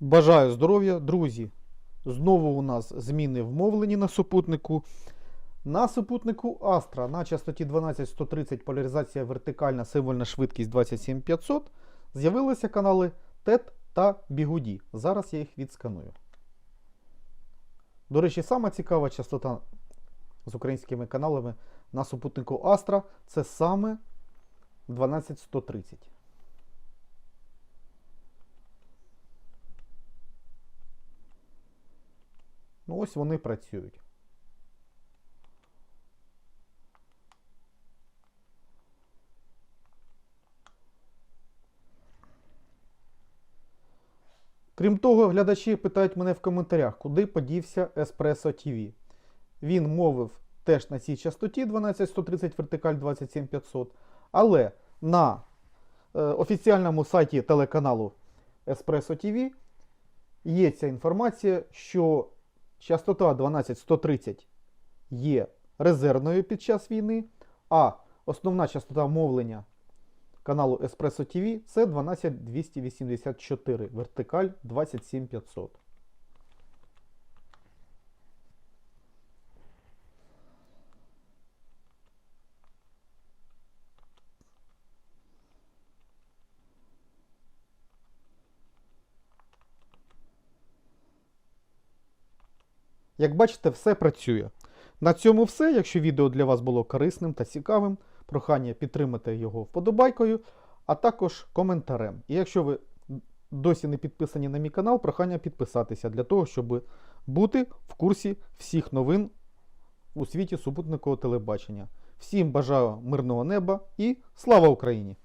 Бажаю здоров'я, друзі. Знову у нас зміни вмовлені на супутнику. На супутнику Astra на частоті 12130 поляризація вертикальна, символьна швидкість 27500. З'явилися канали TET та Бігуді. Зараз я їх відсканую. До речі, сама цікава частота з українськими каналами на супутнику Astra це саме 12130. Ну ось вони працюють. Крім того, глядачі питають мене в коментарях, куди подівся Espresso TV. Він мовив теж на цій частоті 12130 вертикаль 27500, але на е, офіціальному сайті телеканалу Espresso TV є ця інформація, що частота 12130 є резервною під час війни, а основна частота мовлення каналу Espresso TV це 12284, вертикаль 27500. Як бачите, все працює. На цьому все. Якщо відео для вас було корисним та цікавим, прохання підтримати його вподобайкою, а також коментарем. І якщо ви досі не підписані на мій канал, прохання підписатися для того, щоб бути в курсі всіх новин у світі супутникового телебачення. Всім бажаю мирного неба і слава Україні!